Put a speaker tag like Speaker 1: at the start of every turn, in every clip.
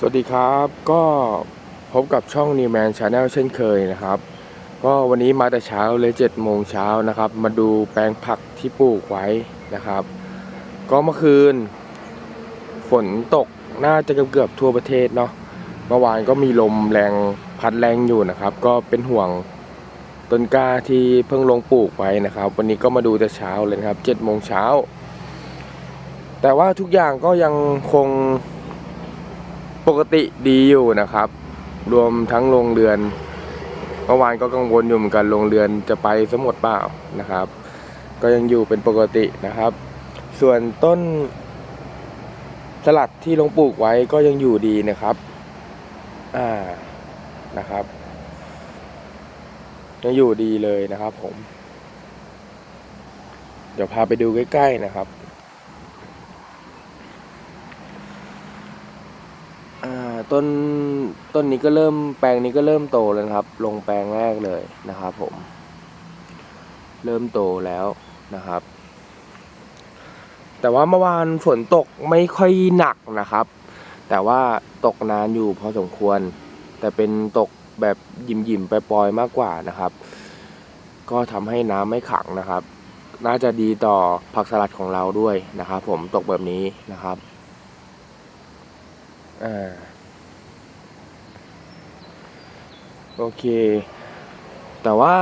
Speaker 1: สวัสดีครับก็พบกับช่อง New Man Channel เช่นเคยนะครับ ก็วันนี้มาแต่เช้าเลย7โมงเช้านะครับ มาดูแปลงผักที่ปลูกไว้นะครับ ก็เมื่อคืน ฝนตกน่าจะเกือบทั่วประเทศเนาะเมื่อวานก็มีลมแรงพัดแรงอยู่นะครับ ก็เป็นห่วงต้นกล้าที่เพิ่งลงปลูกไว้นะครับ วันนี้ก็มาดูแต่เช้าเลยครับ7โมงเช้าแต่ว่าทุกอย่างก็ยังคง ปกติดีอยู่นะครับ รวมทั้งโรงเรือนเมื่อวานก็กังวลอยู่เหมือนกันโรงเรือนจะไปสมหมดเปล่านะครับ ก็ยังอยู่เป็นปกตินะครับ ส่วนต้นสลัดที่ลงปลูกไว้ก็ยังอยู่ดีนะครับ อ่านะครับยังอยู่ดีเลยนะครับผม เดี๋ยวพาไปดูใกล้ๆนะครับ อ่า ต้นต้นนี้ก็เริ่มแปลงนี้ก็เริ่มโตแล้วครับ ลงแปลงแรกเลยนะครับผม เริ่มโตแล้วนะครับ แต่ว่าเมื่อวานฝนตกไม่ค่อยหนักนะครับ แต่ว่าตกนานอยู่พอสมควร แต่เป็นตกแบบหยิมหยิมไปปลอยมากกว่านะครับ ก็ทำให้น้ำไม่ขังนะครับ น่าจะดีต่อผักสลัดของเราด้วยนะครับ ผมตกแบบนี้นะครับอ่า โอเค แต่ว่า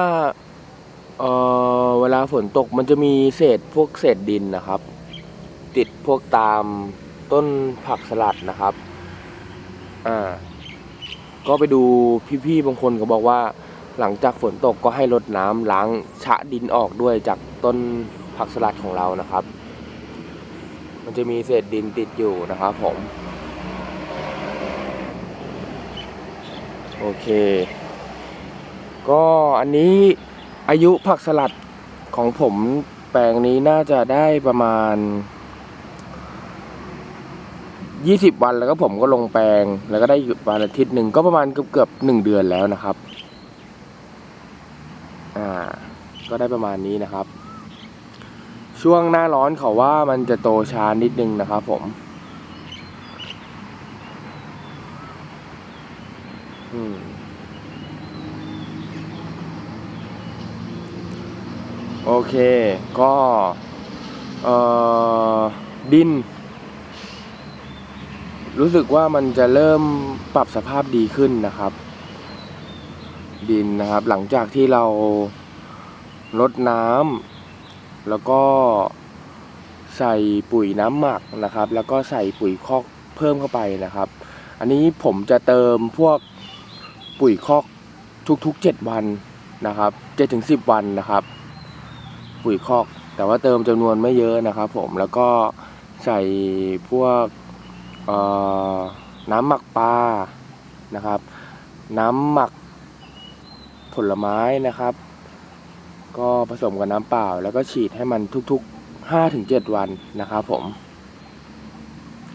Speaker 1: เออเวลาฝนตกมันจะมีเศษพวกเศษดินนะครับ ติดพวกตามต้นผักสลัดนะครับอ่าก็ไปดูพี่ๆบางคนเขาบอกว่า หลังจากฝนตกก็ให้รดน้ำล้างชะดินออกด้วยจากต้นผักสลัดของเรานะครับ มันจะมีเศษดินติดอยู่นะครับผม โอเค ก็อันนี้อายุผักสลัดของผมแปลงนี้น่าจะได้ประมาณ 20 วันแล้วก็ผมก็ลงแปลง แล้วก็ได้อยู่วันอาทิตย์หนึ่งก็ประมาณเกือบเกือบหนึ่งเดือนแล้วนะครับอ่าก็ได้ประมาณนี้นะครับ ช่วงหน้าร้อนเขาว่ามันจะโตช้านิดนึงนะครับผมอืม โอเค ก็เอ่อดิน รู้สึกว่ามันจะเริ่มปรับสภาพดีขึ้นนะครับ ดินนะครับ หลังจากที่เราลดน้ำแล้วก็ใส่ปุ๋ยน้ำหมักนะครับ แล้วก็ใส่ปุ๋ยคอกเพิ่มเข้าไปนะครับ อันนี้ผมจะเติมพวกปุ๋ยคอกทุกๆ 7 วันนะครับ7ถึง10 วันนะครับ ปุ๋ยคอก แต่ว่าเติมจำนวนไม่เยอะนะครับผมแล้วก็ใส่พวกน้ำหมักปลานะครับ น้ำหมักผลไม้นะครับ ก็ผสมกับน้ำเปล่า แล้วก็ฉีดให้มันทุกๆ5ถึง7วันนะครับผม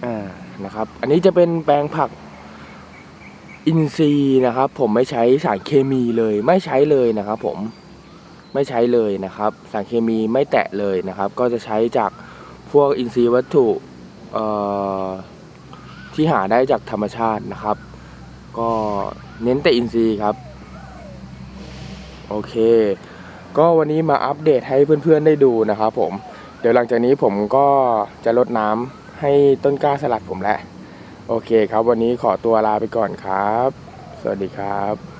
Speaker 1: อ่านะครับ อันนี้จะเป็นแปลงผักอินทรีย์นะครับ ผมไม่ใช้สารเคมีเลยไม่ใช้เลยนะครับผม ไม่ใช้เลยนะครับ สารเคมีไม่แตะเลยนะครับ ก็จะใช้จากพวกอินทรีย์วัตถุที่หาได้จากธรรมชาตินะครับ ก็เน้นแต่อินทรีย์ครับ โอเค ก็วันนี้มาอัปเดตให้เพื่อนๆได้ดูนะครับผม เดี๋ยวหลังจากนี้ผมก็จะลดน้ำให้ต้นกล้าสลัดผมแหล้วโอเคครับ วันนี้ขอตัวลาไปก่อนครับ สวัสดีครับ